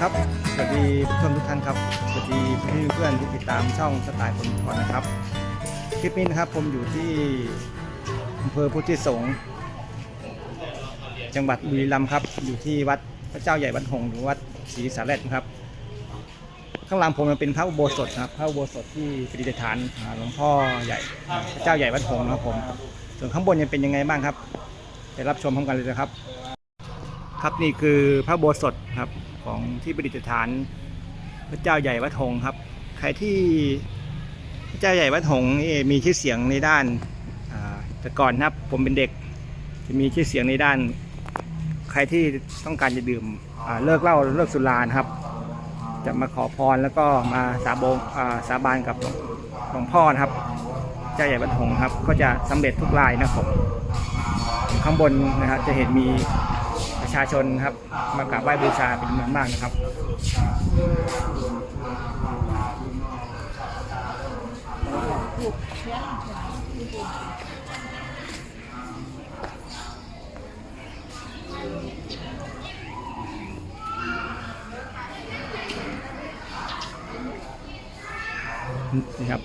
ครับ สวัสดีผู้ชมทุกท่านครับ สวัสดีเพื่อนเพื่อนที่ติดตามช่องสไตล์คนพรนนะครับ คลิปนี้นะครับผมอยู่ที่อำเภอพุทธิสงฆ์จังหวัดบุรีรัมย์ครับ อยู่ที่วัดพระเจ้าใหญ่วัดหงหรือวัดศรีสาแรดครับ ข้างหลังผมเป็นพระอุโบสถนะครับ พระอุโบสถที่ประดิษฐานหลวงพ่อใหญ่พระเจ้าใหญ่วัดหงนะครับผม ส่วนข้างบนยังเป็นยังไงบ้างครับไปรับชมพร้อมกันเลยนะครับ ครับนี่คือพระโบสถครับ ของที่ประดิษฐานพระเจ้าใหญ่วัดหงครับ ใครที่พระเจ้าใหญ่วัดหงนี่มีชื่อเสียงในด้านแต่ก่อนนะครับผมเป็นเด็กจะมีชื่อเสียงในด้าน ใครที่ต้องการจะดื่มเลิกเหล้าเลิกสุรานครับ จะมาขอพรแล้วก็มาสาบงอ่าสาบานกับหลวงพ่อนะครับ เจ้าใหญ่วัดหงครับ ก็จะสำเร็จทุกรายนะครับข้างบนนะครับจะเห็นมี ชาชนครับ มากราบไหว้บูชาเป็นจำนวนมากนะครับนี่ครับ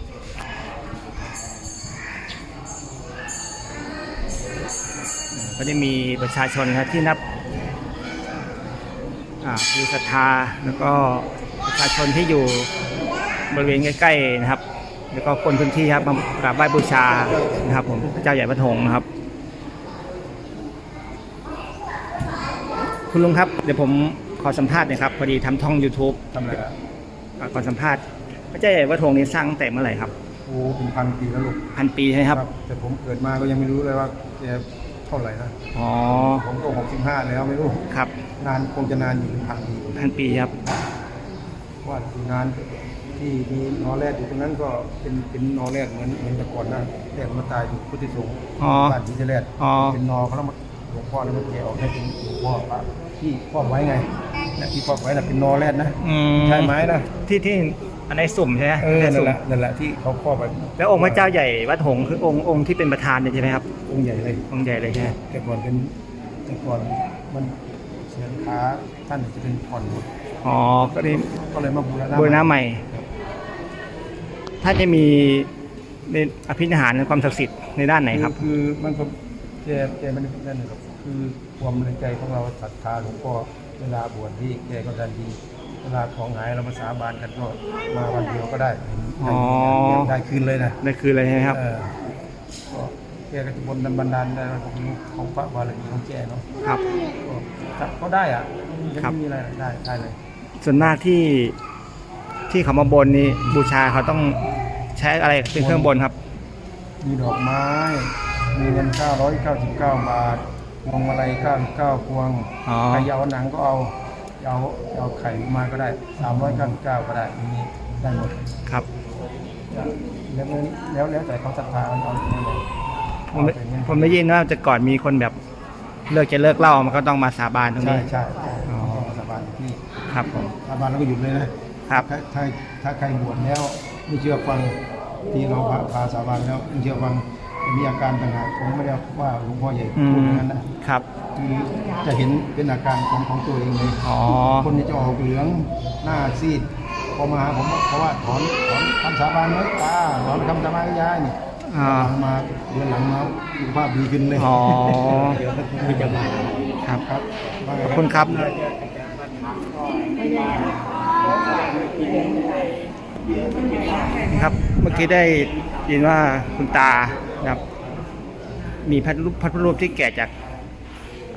ก็จะมีประชาชนครับที่นับ อ่าคือศรัทธาแล้วก็ประชาชนที่อยู่บริเวณใกล้ๆนะครับ แล้วก็คนพื้นที่ครับมากราบไหว้บูชานะครับ ผมพระเจ้าใหญ่พระธงนะครับ คุณลุงครับเดี๋ยวผมขอสัมภาษณ์หนะครับพอดีทำท่อง YouTube ทำอะไรอะอ่าขอสัมภาษณ์พระเจ้าใหญ่พระธงนี้สร้างตั้งแต่เมื่อไหร่ครับโอ้เป็นพันปีแล้วลูกพันปีใช่ไหมครับแต่ผมเกิดมาก็ยังไม่รู้เลยว่าแกเท่าไหร่นะอ๋อผมก็หกสิบห้าแล้วไม่รู้ครับ นานคงจะนานอยู่เป็นพันปีพันปีครับว่าอยู่นานที่มีนอแรดอยู่ตรงนั้นก็เป็นเป็นนอแรดเหมือนเหมือนแต่ก่อนนะแรกมาตายอยู่พุทธิสงฆ์อ๋อ บ้านที่จะแรดอ๋อ เป็นนอเขาแล้วมาหลวงพ่อแล้วมาแกะออกให้เป็นหลวงพ่อพระที่ครอบไว้ไงนะที่ครอบไว้น่ะเป็นนอแรดนะอืมใช่ไหมนะที่ที่อันในสุ่มใช่ไหมเออในนั่สุ่นมแหละนั่นแหละที่เขาครอบไว้แล้วองค์พระเจ้าใหญ่วัดหงส์คือองค์องค์ที่เป็นประธานเนี่ยใช่ไหมครับองค์ใหญ่เลย องค์ใหญ่เลยใช่ไหมแต่ก่อนเป็นแต่ก่อนมัน เสียงขาท่านจะเป็นผ่อนหมดอ๋อก็นี่ก็เลยมาบูรณะบูรณะใหม่ ถ้าจะมีในอภินิหารในความศักดิ์สิทธิ์ในด้านไหนครับ คือมันก็แกแกมันนั่นหรอกคือความในใจของเราศรัทธาหลวงพ่อเวลาบวชที่แกก็ดันดีเวลาของหายเรามาสาบานกันก็มาวันเดียวก็ได้อ๋อได้คืนเลยนะนั่นคืออะไรใช่ไหมครับเออก็ แกก็จะบนบันดาลได้ของของพระบารมีของแกเนาะครับ ก็ก็ได้อะยังครับ ไม่มีอะไรได้ได้เลย ส่วนมากที่ที่เขามาบนนี่บูชาเขาต้องใช้อะไรเป็นเครื่องบนครับมีดอกไม้ มีเงิน999 บาทพวงมาลัย99พวงอ๋อใครจะเอาหนังก็เอาเอาเอาไข่มาก็ได้ 399 ก็ได้อันนี้ได้หมดครับ แล้วแล้วแล้วแต่เขาศรัทธาเอาเอาอย่างไร ผมได้ผมได้ยินว่าแต่ก่อนมีคนแบบเลิกจะเลิกเหล่ามันก็ต้องมาสาบานตรงใช่นี้ ใช่ใช่อ๋อต้องสาบานที่ครับผม สาบานแล้วก็หยุดเลยนะครับ ถ้าถ้าถ้าใครบวชแล้วไม่เชื่อฟังที่เราพาพาสาบานแล้วไม่เชื่อฟังจะมีอาการต่างหากผมไม่ได้ว่าหลวงพ่อใหญ่อืพูดมอย่างนั้นนะครับ คือจะเห็นเป็นอาการของของตัวเองเลยอ๋อ คนนี้จะออกเหลืองหน้าซีดพอมาหาผมเพราะว่าถอนถอนคำสาบานไหมตาถอนคำสาบานให้ยายนี่ อ่ามาเดือนหลังมาสุขภาพดีขึ้นเลยอ๋อ เดี๋ยวมันจะมาครับ ครับว่าไงขอบคุณครับครับ เมื่อกี้ได้ยินว่าคุณตานะครับ มีพระรูปพระพุทธรูปที่แกะจาก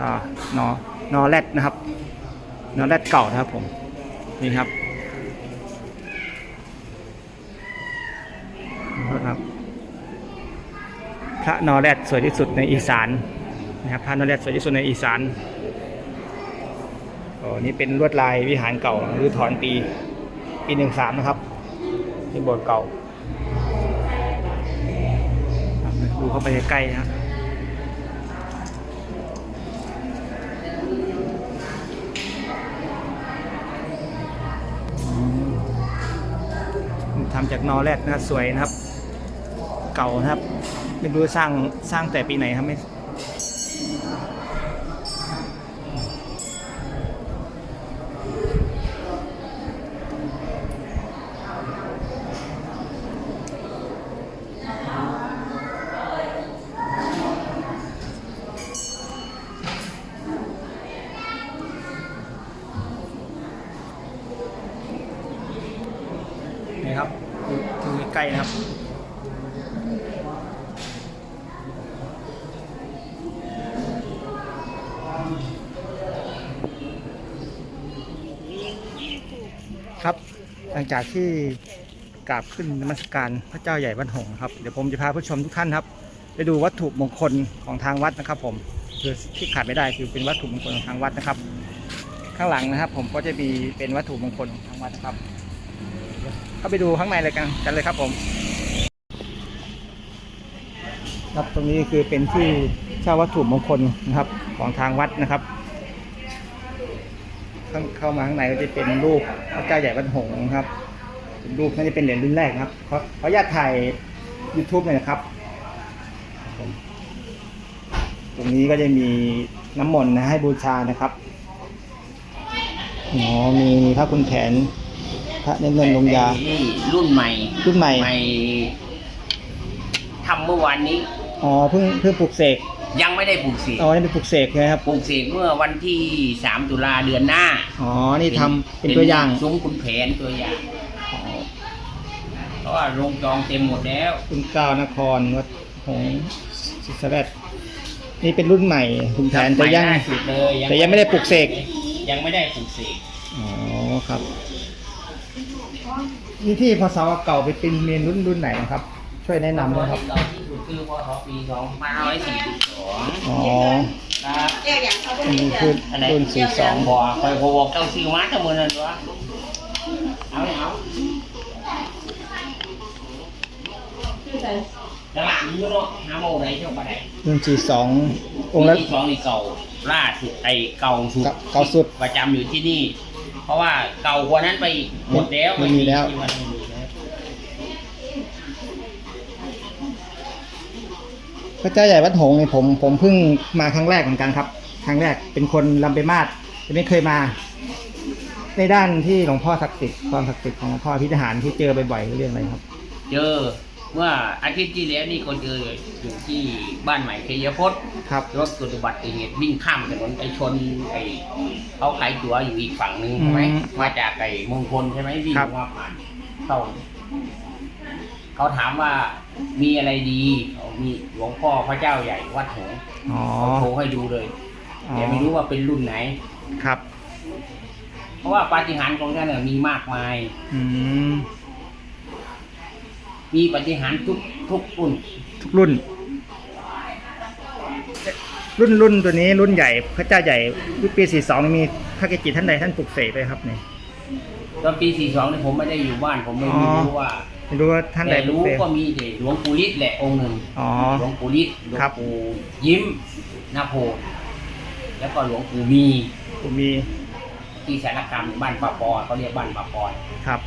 อ่านอนอแรดนะครับ นอแรดเก่านะครับผม นี่ครับนะครับ พระนอแรดสวยที่สุดในอีสานนะครับพระนอแรดสวยที่สุดในอีสานโอ้นี่เป็นลวดลายวิหารเก่าหรือถอนปีปีหนึ่งสามนะครับที่โบสถ์เก่าดูเข้าไปใกล้นะครับทำจากนอแรดนะสวยนะครับ เก่านะครับ ไม่รู้สร้างสร้างแต่ปีไหนครับไม่ กลๆนะครับ ครับหลัง จากที่กราบขึ้นนมัสการพระเจ้าใหญ่วัดหงส์ครับ เดี๋ยวผมจะพาผู้ชมทุกท่านครับไปดูวัตถุมงคลของทางวัดนะครับ ผมคือที่ขาดไม่ได้คือเป็นวัตถุมงคลของทางวัดนะครับ ข้างหลังนะครับ ผมก็จะมีเป็นวัตถุมงคลของทางวัดนะครับ เข้าไปดูข้างในเลยกันกันเลยครับผม ครับตรงนี้คือเป็นที่เช่าวัตถุมงคลนะครับของทางวัดนะครับเข้าเข้ามาข้างในก็จะเป็นรูปพระเจ้าใหญ่วัดหงส์ครับ รูปน่าจะเป็นเหรียญรุ่นแรกนะครับขอขออนุญาตถ่าย YouTube หน่อยนะครับผมตรงนี้ก็จะมีน้ำมนต์นะให้บูชานะครับอ๋อมีพระคุณแผนพระเน้นเงินลงยานี่รุ่นใหม่รุ่นใหม่ ใหม่ทำเมื่อวานนี้ อ๋อเพิ่งเพิ่งปลุกเสก ยังไม่ได้ปลูกเสกอ๋อนี่เป็นปลุกเสกใช่ไหมครับ ปลูกเสกเมื่อวันที่ 3 ตุลาเดือนหน้า อ๋อ นี่ทำเป็นตัวอย่าง ซุ้มคุณแผนตัวอย่างอ๋อเพราะ ว่าโรงจองเต็มหมดแล้วคุณเก้านครวัดหงส์ศิษย์แรดนี่เป็นรุ่นใหม่ คุณแผนแต่ยังใหม่ล่าสุดเลยแต่ยังไม่ได้ปลูกเสก ยังไม่ได้ปลูกเสกอ๋อครับ นี่ที่พศเก่าไปเป็นเมนรุ่นรุ่นไหนนะครับ ช่วยแนะนำด้วยครับเก่าที่สุดคือพศปี2542อ๋อครับอันนี้คือรุ่นสี่สองบอกคอยบอกเจ้าชื่อมาทั้งหมดนั่นวะเอาไม่เอา ตลาดนี้เนาะหาโมไหนเท่าไหร่รุ่นสี่สององค์ละที่สองนี่เก่าล่าสุดไอเก่าสุดเก่าเก่าสุดประจำอยู่ที่นี่ เพราะว่าเก่ากว่านั้นไปอีกหมดแล้วไม่มีแล้วที่าไม่มีแล้วพระเจ้าใหญ่วัดหงส์เนี่ยผมผมเพิ่งมาครั้งแรกเหมือนกันครับ ครั้งแรกเป็นคนลำไปมาศแต่ไม่เคยมา ในด้านที่หลวงพ่อศักดิ์สิทธิ์ความศักดิ์สิทธิ์ของหลวงพ่อพิธหารที่เจอบ่อยๆเรื่องอะไรครับ เจอ เมื่ออาทิตย์ที่แล้วนี่คนเจออยู่ที่บ้านใหม่เทยพจน์ครับรถเกิดอุบัติเหตุวิ่งข้ามถนนไปชนไอ้เขาขายตั๋วอยู่อีกฝั่งหนึ่งใช่ไหมอืมมาจากไอ้มงคลใช่ไหมวิ่งครับ มาผ่านเข้าเขาถามว่ามีอะไรดีเขามีหลวงพ่อพระเจ้าใหญ่วัดหงส์อ๋อเขาโชว์ให้ดูเลยอ๋อแต่ไม่รู้ว่าเป็นรุ่นไหน ครับ เพราะว่าปาฏิหาริย์ของท่านน่ะมีมากมาย อืม มีปาฏิหาริย์ทุกทุกรุ่นทุกรุ่น รุ่นรุ่นตัวนี้รุ่นใหญ่พระเจ้าใหญ่รุ่นปีสี่สองมีพระเกจิท่านใดท่านปลุกเสกไปครับเนี่ยตอนปี42เนี่ยผมไม่ได้อยู่บ้านผมไม่อ๋อรู้ว่าไม่รู้ว่าท่านใดแต่ปลุกรู้เสกก็มีแต่หลวงปู่ฤทธิ์แหละองค์หนึ่งอ๋อหลวงปู่ฤทธิ์หลวงครับปู่ยิ้มนาโพแล้วก็หลวงปู่มีผมมีที่สารคามบ้านปาปอยเขาเรียกบ้านปาปอยครับ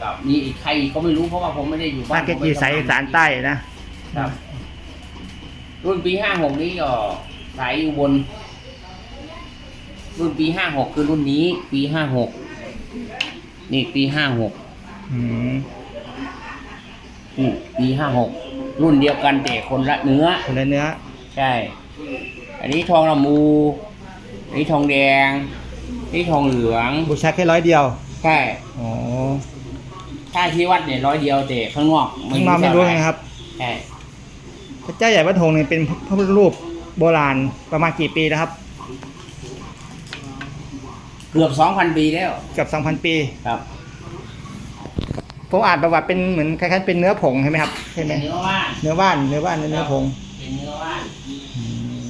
แล้วก็มีอีกใครก็ไม่รู้เพราะว่าผมไม่ได้อยู่พบ้าระนเกจิสายอีสารใต้นะครับรุ่นปีห้าหกนี้ก็สายอุบลรุ่นปีห้าหกคือรุ่นนี้ ปีห้าหกนี่ปีห้าหกอืมนี่ปีห้าหกรุ่นเดียวกันแต่คนละเนื้อ คนละเนื้อ ใช่ อันนี้ทองละมูอันนี้ทองแดงอันนี้ทองเหลือง บูชาแค่ร้อยเดียว ใช่ อ๋อ ถ้าที่วัดเนี่ยร้อยเดียวแต่ข้างนอกข้างนอกไม่รู้ไงครับ ใช่พระเจ้าใหญ่วัดหงส์เนี่ยเป็นพระพุทธรูปโบราณประมาณกี่ปีแล้วครับ เกือบสองพันปีแล้ว เกือบ2,000ปี ครับผมอ่านประวัติเป็นเหมือนคล้ายๆเป็นเนื้อผงใช่ไหมครับใช่ไหมเนื้อว่านเนื้อว่านเนื้อว่านเนื้อผงเป็นเนื้อว่านอืม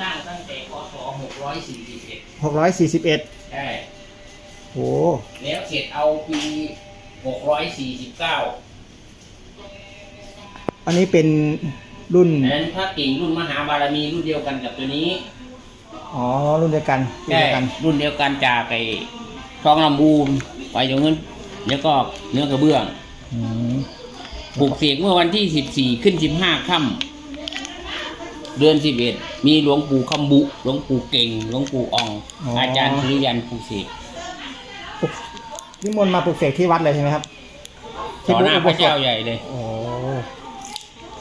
สร้างตั้งแต่พศหกร้อยสี่สิบเอ็ดหกร้อยสี่สิบเอ็ดใช่ โอ้แล้วเสร็จเอาปีหกร้อยสี่สิบเก้าอันนี้เป็นรุ่น ดังนั้นพระกิ่งรุ่นมหาบารมีรุ่นเดียวกันกับตัวนี้อ๋อ รุ่นเดียวกันรุ่นใช่เดียวกัน รุ่นเดียวกันจากไอ้ทองลำบูนไปตรงนั้นแล้วก็เนื้อกระเบื้อง อืมปลูกเสกเมื่อวันที่14 ขึ้น15ค่ำเดือน11มีหลวงปู่คำบุ หลวงปู่เก่ง หลวงปู่ออง อาจารย์สุริยันปลูกเสก นิมนต์มาปลุกเสกที่วัดเลยใช่ไหมครับต่อหน้าพระเจ้าที่ใหญ่เลย โอ้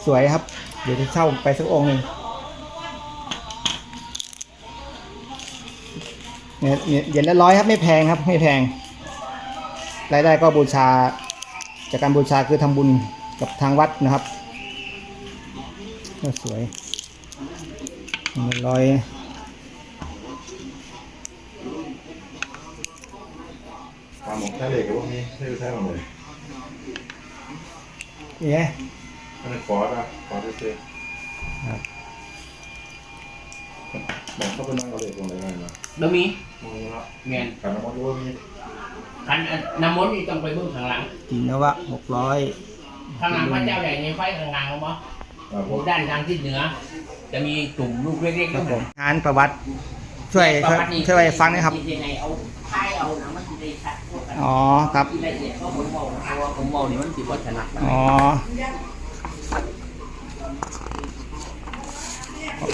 สวยครับ เดี๋ยวจะเช่าไปสักองค์หนึ่งเนี่ยเนี่ยเหรียญละร้อยครับไม่แพงครับไม่แพงรายได้ก็บูชา จากการบูชาคือทำบุญกับทางวัดนะครับก็สวยมันลอย เลกับพวกนี้ใช่ใช่หมดเลยนี่ไงมันเป็นฟอสอะฟอสเซ่ครับหมกเข้าไปนั่งเอาเหล็กลงเลยไงนะแล้วมีมองแล้วแม่นขันน้ำมันด้วยมีคันอันน้ำมนต์นี่ต้องไปเบื้องข้างหลังจีนวะหกร้อยข้างหลังพระเจ้าใหญ่ในไฟข้างหลังเอามาอ่าผมด้านทางทิศเหนือ จะมีตุ่มลูกเล็กๆครับนะผมงานประวัติช่วยช่วยช่วยฟังหนะครับยังไง เอาท้ายเอาหนังมันจะได้ชัดพวกกันอ๋อครับ ที่ละเอียดก็ผมบอกเพราะว่าผมบอกนี่มันสิบ่ถนัดปานใดอ๋อ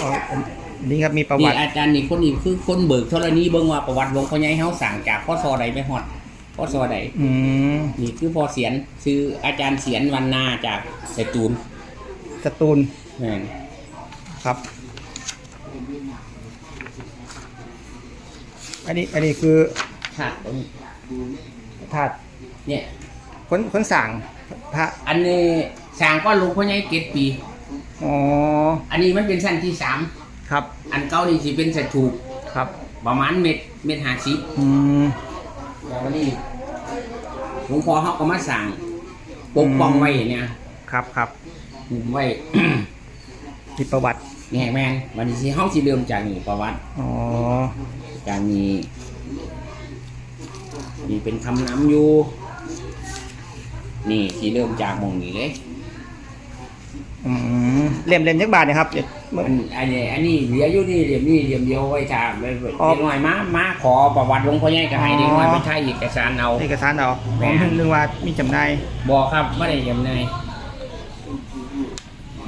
อ๋อนี่ครับมีประนี่วัติ อาจารย์นี่คนนี้คือคนเบิกธรณีเบิ่งว่าประวัติหลวงพ่อใหญ่เฮาสั่งจากพ่อซอใดไปฮอดพ่อซอใดอืมนี่คือพ่อเสียนชื่ออาจารย์เสียนวันนาจากสตูลสตูลแม่นครับ อันนี้อันนี้คือ ค่ะธาตุเนี่ยคนคนสั่งพระอันนี้สร้างก็หลวงพ่อใหญ่เกตปีอ๋ออันนี้มันเป็นสั้นที่สามครับ อันเก่านี่สิเป็นสถูปครับ ประมาณเม็ดเม็ดห้าสิบอืมแล้ววันนี้หลวงพ่อเขาก็มาสั่งปกป้องไว้เนี่ยครับครับหุมไว้ที่ประวัติแง่แมนวันนี้สิเฮาสิเริ่มจากนี่ประวัติอ๋อจากนี้ นี่เป็นคำนำอยู่ นี่สิเริ่มจากหมองนี้เลยอืมเล่มเล่มยักบาทเนะครับเดี๋ยวอันอันนี้อันนี้เหลืออยู่นี่เหลี่ยมนี่เหลี่ยมเดียวไว้ทาเด็กอ๋อหน่อยมามาขอประวัติหลวงพ่อใหญ่ก็ให้อ๋อเด็กน้อยไปใช้เอกสารเอาเอกสารเอาแม่ผมนึกว่ามีจำหน่ายบอกครับไม่ได้จำในาย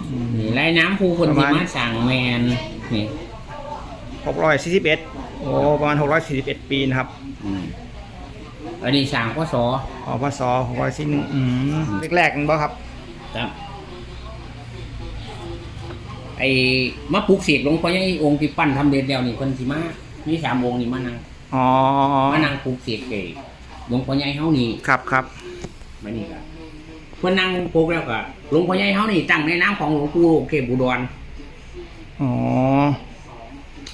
อืมนี่ไล่น้ำผู้คนประที่มาณมาสั่งแมนนี่หกร้อยสี่สิบเอ็ดโอ้ประมาณหกร้อยสี่สิบเอ็ดปีนะครับ อืมอันนี้สั่งพ่อสออ๋อพศหกร้อยสี่หนึ่งอืมแรกๆนั่นบ่ครับ ครับ ไอ้มาปลุกเสกหลวงพ่อใหญ่องค์ที่ปั้นทำเด็ดแล้วนี่คนที่มามีสามองค์นี่มานั่งอ๋อมานั่งปลุกเสกเกหลวงพ่อใหญ่เฮานี่ครับครับมานี่ครับเพิ่นนั่งปลุกแล้วก็หลวงพ่อใหญ่เฮานี่ตั้งในน้ำของหลวงปู่เขตบุดรอ๋อ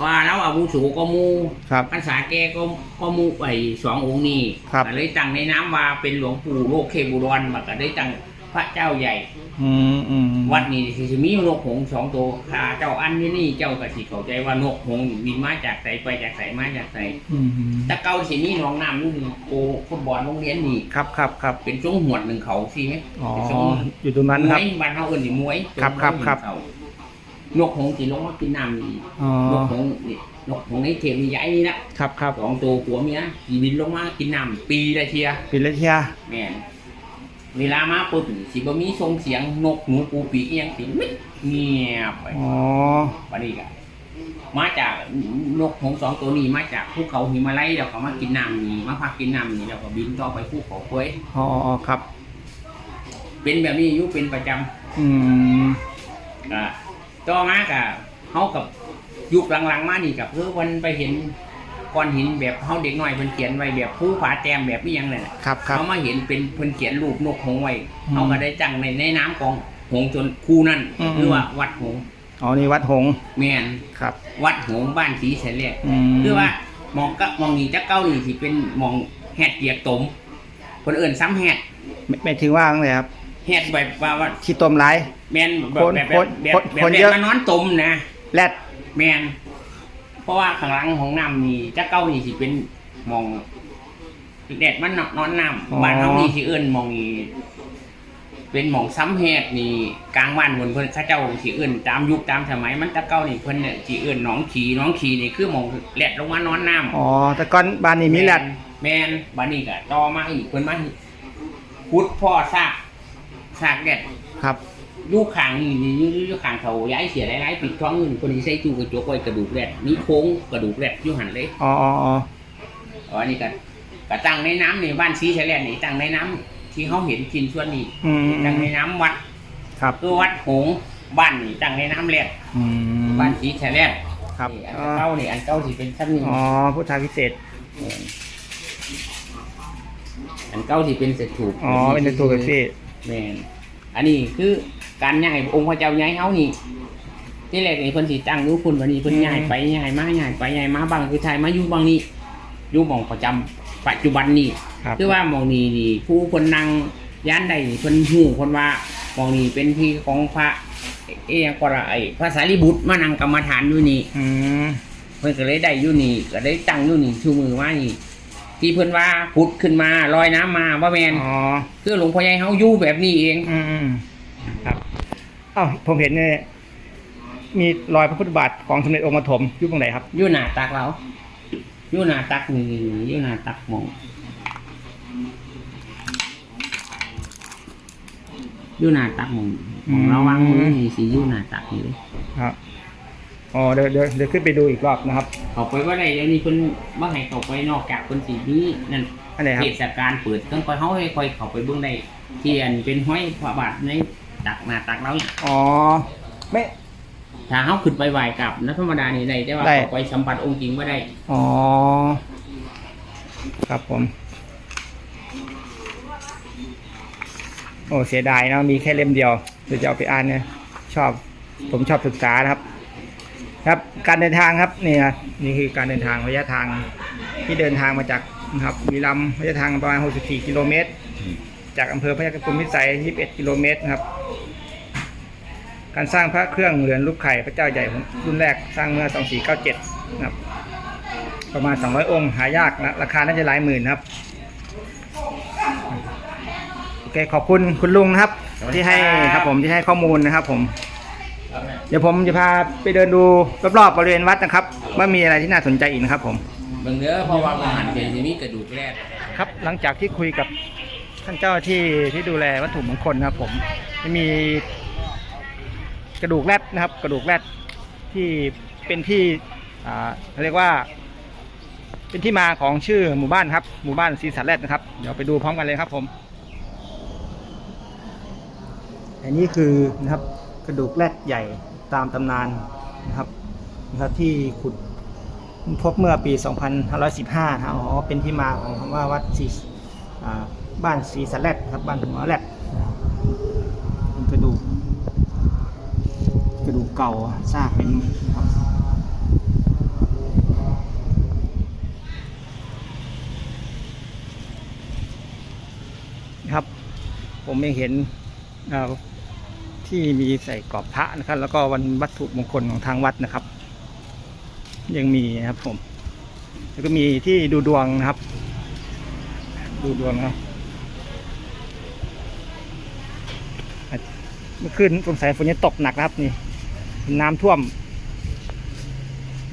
ว่าแล้วอาวุโสก็หมูครับ พรรษาแกก็ก็หมูไอ้สององค์นี้ครับ ก็เลยตั้งในน้ำว่าเป็นหลวงปู่โลกเขตบุดรมาก็ได้ตั้งพระเจ้าใหญ่ อืมอืมวัดนี้สิสิมีนกหงส์สองตัวข้าเจ้าอันนี้นี่เจ้าก็สิเข้าใจว่านกหงส์บินมาจากไสไปจากไสมาจากไสอืมแตะเก่าสิมีหนองน้ำอยู่นี่โกฟุตบอลโรงเรียนนี่ครับครับครับเป็นช่วงหวดหนึ่งเขาสิไหมอ๋อเป็นช่วงอยู่ตรงนั้นมครัวบยบ้านเฮาเอิ้นสิมวยครับครับครับช่วงหนึ่งเขา นกหงส์สิลงมากินน้ำนี่อ๋อนกหงส์นี่นกหงส์ในเทมีใหญ่นี่นะครับครับสองตัวผัวเมียสิบินลงมากินน้ำปีละเทียปิดเลยเทียแม่นเวลามาปุ๊บสิบ่มีส่งเสียงนกหนูปูปีกอิหยังสิมิดเงียบไป อ๋อวันนี้ก็มาจากนกหงส์สองตัวนี้มาจากภูเขาหิมาลัยแล้วก็มากินน้ำนี่มาพักกินน้ำนี่แล้วก็บินต่อไปภูเขาควยอ๋ออ๋อครับ เป็นแบบนี้อยู่เป็นประจำอืมก็ ต่อมาก็เฮากับยุคหลังๆ มานี่กับเพื่อวันไปเห็นก้อนหินแบบเฮาเด็กน้อยเพิ่นเขียนไว้แบบผู้ผาแจมแบบนี้ยังเลยน่ะครับครับเขามาเห็นเป็นเพิ่นเขียนรูปนกหงส์ไว้อืมเขาก็ได้จังในในน้ำของหงส์จนคู่นั่นอืมหรือว่าวัดหงส์อ๋อนี่วัดหงส์แม่นครับ วัดหงส์บ้านสีแสนแลกอืมคือว่ามองก็มองนี่จะเก้านี่สิเป็นมองแหดเกียกตมคนอื่นซ้ำแหดไม่ไม่ถึงว่าไงครับ แหดแบบว่าว่าที่ต้มไรแมนแบบคนแบบคนแบบคนแบบคนแบบเยอะ มานอนตมนะแรดแมนเพราะว่าข้างหลังของน้ำนี่จะเก้านี่สิเป็นมองแดดมันนอนน้ำบ้านเขานี่สิเอื้นมองนี่เป็นหมองซ้ำแหดนี่กลางบ้านบนเพิ่นเข้าเจ้าสิเอื้นตามยุคตามสมัยมันตะเก้านี่เพิ่นเนี่ยสิเอื้นหนองขีหนองขีนี่คือหมองแหลดลงมานอนน้ำ อ๋อแต่ก่อนบ้านนี้มีแรด แมนบันนี้ก็ต่อมาอีกเพิ่นมาพุดพ่อซาก ซากแดดครับอยู่ข้างนี่นี่อยู่อยู่ข้างเขาย้ายเสียหลายๆปิดท้องเงินคนนี้ใส่จูกระจกไว้กระดูกแรดมีโค้งกระดูกแรดอยู่หันเลยอ๋ออ๋ออ๋ออ๋ออันนี้ก็ก็ตั้งในน้ำนี่บ้านซีแฉลนนี่ตั้งในน้ำที่เขาเห็นกินส่วนนี้อืมอืตั้งมในน้ำวัดครับคือวัดหงส์บ้านนี่ตั้งในน้ำแรดอืมบ้านซีแฉลนครับนี่อันอ๋อเก้านี่อันเก้าที่เป็นชั้นนี้อ๋อพุทธาพิเศษอันอันเก้าที่เป็นเศษถูกอ๋อเป็นในตัวแบบซี่ แมนอันนี้คือการย้ายองค์พระเจ้าย้ายเฮานี่ ที่แรกนี่เพิ่นสิตั้งอยู่พุ่นวันนี้เพิ่นย้ายไปย้ายมาย้ายไปย้ายมาบางคือชายมาอยู่บางนี้อยู่หม่องประจำปัจจุบันนี้ครับ คือว่าหมองนี้นี่ผู้คนนั่งย่านใดเพิ่นฮู้คนว่าหมองนี้เป็นที่ของพระเอยงก็ละไอ้พระสารีบุตรมานั่งกรรมฐานอยู่นี่ อืม เพิ่นก็เลยได้อยู่นี่ก็ได้ตั้งอยู่นี่ชูมือว่านี่ ที่เพิ่นว่าพุดขึ้นมาลอยน้ำมาว่าแมนอ๋อคือหลวงพ่อใหญ่เฮาอยู่แบบนี้เองอืมอืมครับอ้าวผมเห็นเนี่ยมีรอยพระพุทธบาทของสมเด็จองค์ปฐมอยู่ตรงไหนครับ อยู่หน้าตักเราอยู่หน้าตักนี่อยู่หน้าตักหมองอยู่หน้าตักหมองหมองระวังมือนี่สิอยู่หน้าตักนี่เลยครับ อ๋อเดี๋ยวเดี๋ยวเดี๋ยวขึ้นไปดูอีกรอบนะครับ เขาไปว่าได้เดี๋ยวนี้เพิ่นบ่ให้เขาไปนอกจากเพิ่นสิมีนั่นอันไหนครับ เทศกาลเปิดต้องคอยเฮาให้คอยเข้าไปเบิ่งได้เทียนเป็นห้อยพระบาทในตักหน้าตักเราเนี่ยอ๋อ ไม่ ถ้าเฮาขึ้นไปไหว้กลับนะธรรมดานี่ได้แต่ว่าได้ เข้าไปสัมผัสองค์จริงบ่ได้อ๋อ ครับผม โอ้เสียดายเนอะมีแค่เล่มเดียวเดี๋ยวจะเอาไปอ่านเนี่ยชอบผมชอบศึกษานะครับ ครับการเดินทางครับนี่นะนี่คือการเดินทางระยะทางที่เดินทางมาจากนะครับบุรีรัมย์ระยะทางประมาณ 64 กิโลเมตร จากอำเภอพระยาคฆวิสัย 21 กิโลเมตรนะครับ การสร้างพระเครื่องเหรียญลูกไข่พระเจ้าใหญ่รุ่นแรกสร้างเมื่อ 2497 นะครับ ประมาณ 200 องค์หายากนะราคาน่าจะหลายหมื่นนะครับโอเคขอบคุณคุณลุงนะครับที่ให้ครับผมที่ให้ข้อมูลนะครับผม เดี๋ยวผมจะพาไปเดินดูรอบๆบริเวณวัดนะครับ ว่ามีอะไรที่น่าสนใจอีกนะครับผมเบิ่งเด้อเพราะว่าอาหารเจนสิมีกระดูกแรกครับ หลังจากที่คุยกับท่านเจ้าที่ที่ดูแลวัตถุมงคลนะครับผมจะมีกระดูกแรดนะครับ กระดูกแรดที่เป็นที่อ่าเขาเรียกว่า เป็นที่มาของชื่อหมู่บ้านครับ หมู่บ้านซีสันแรดนะครับ เดี๋ยวไปดูพร้อมกันเลยครับผม อันนี้คือนะครับกระดูกแรดใหญ่ ตามตำนานนะครับนะครับที่ขุดพบเมื่อปี 2515นะครับอ๋อเป็นที่มาของคำว่าวัดซีบ้านซีสันแรดครับบ้านหัวแรดเป็นกระดูกกระดูกเก่าซากเป็นครับครับ ผมยังเห็นอ่อ ที่มีใส่กรอบพระนะครับ แล้วก็วันวัตถุมงคลของทางวัดนะครับ ยังมีนะครับผม แล้วก็มีที่ดูดวงนะครับ ดูดวงครับเมื่อคืนสงสัยฝนจะตกหนักนะครับ นี่นน้ำท่วม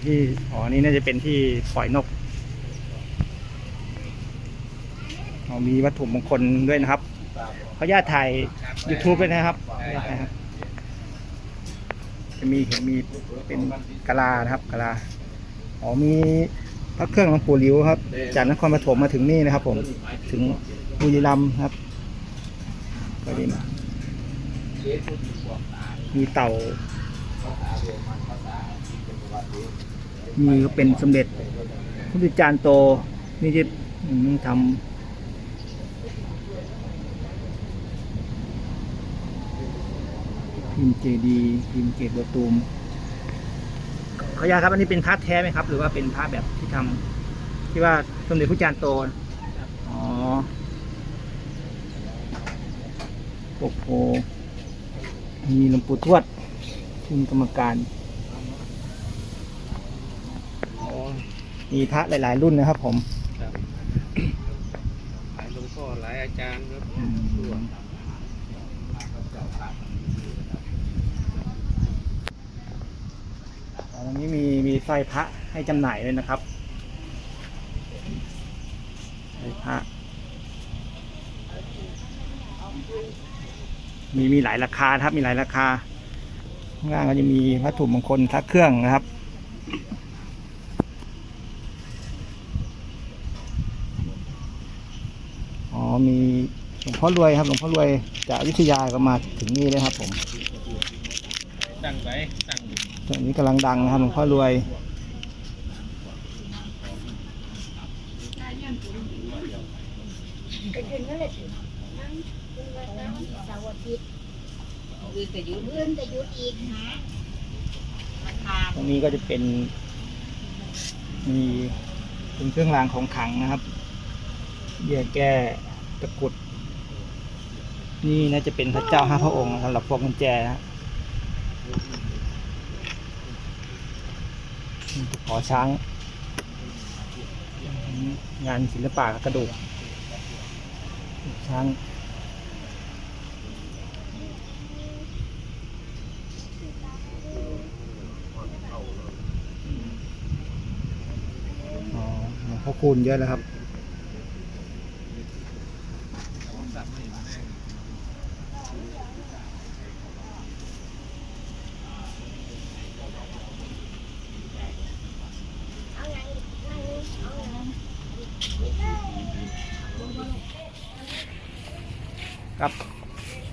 ที่อ๋อนี่น่าจะเป็นที่ปล่อยนกอ๋อมีวัตถุมงคลด้วยนะครับ ขออนุญาตถ่าย YouTube ด้วยนะครับขออนุญาตนะครับ จะมีเห็นมีเป็นกะลานะครับกะลาอ๋อมีพระเครื่องหลวงปู่หลิวครับ จากนครปฐมมาถึงนี่นะครับ ผมถึงบุรีรัมย์ครับก็ดีนะมีเต่า มีก็เป็นสมเด็จพระพุทธจารย์โตนี่จะทำ พิมพ์เจดีย์พิมพ์เกตประตูมขออนุญาตครับอันนี้เป็นพระแท้ไหมครับ หรือว่าเป็นพระแบบที่ทำที่ว่าสมเด็จพระจารย์โตอ๋อปกโพมีหลวงปู่ทวดคุณกรรมการอ๋อมีพระหลาย ๆ รุ่นนะครับผม หลายหลวงพ่อหลายอาจารย์ครับ อืมอ๋อตรงนี้มีมี สร้อยพระให้จำหน่ายเลยนะครับสร้อยพระมีมีหลายราคาครับมีหลายราคาข้างล่างก็จะมีวัตถุมงคลพระเครื่องนะครับ อ๋อมีหลวงพ่อรวยครับหลวงพ่อรวยจากอยุธยาก็มาถึงนี่เลยครับผมตั้งไปตั้ง ตอนนี้กำลังดังนะครับหลวงพ่อรวยเลยนั่งกินวันนั้นเสาร์อาทิตย์อื่นแต่ยุดเลื่อนแต่ยุดอีกนะตรงนี้ก็จะเป็น มีเป็นเครื่องรางของขลังนะครับเบี้ยแก้ตะกุด นี่น่าจะเป็นพระเจ้าห้าพระองค์สำหรับพวงกุญแจนะนี่ตะ ขอช้าง งานศิลปะกระดูก ช้างอ๋อพ่อคุณเยอะแล้วครับ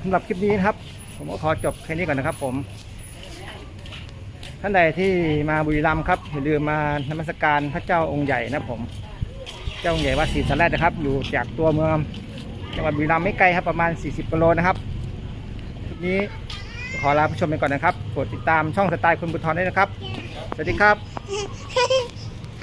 สำหรับคลิปนี้นะครับ ผมก็ขอจบแค่นี้ก่อนนะครับ ผม ท่านใดที่มาบุรีรัมย์ครับอย่าลืมมานมัสการพระเจ้าองค์ใหญ่นะผม เจ้าองค์ใหญ่วัดศรีสะแลดนะครับ อยู่จากตัวเมืองจังหวัดบุรีรัมย์ไม่ไกลครับประมาณ 40กิโลนะครับคลิปนี้ขอลาผู้ชมไปก่อนนะครับโปรดติดตามช่องสไตล์คุณบุญทรได้วยนะครับ สวัสดีครับ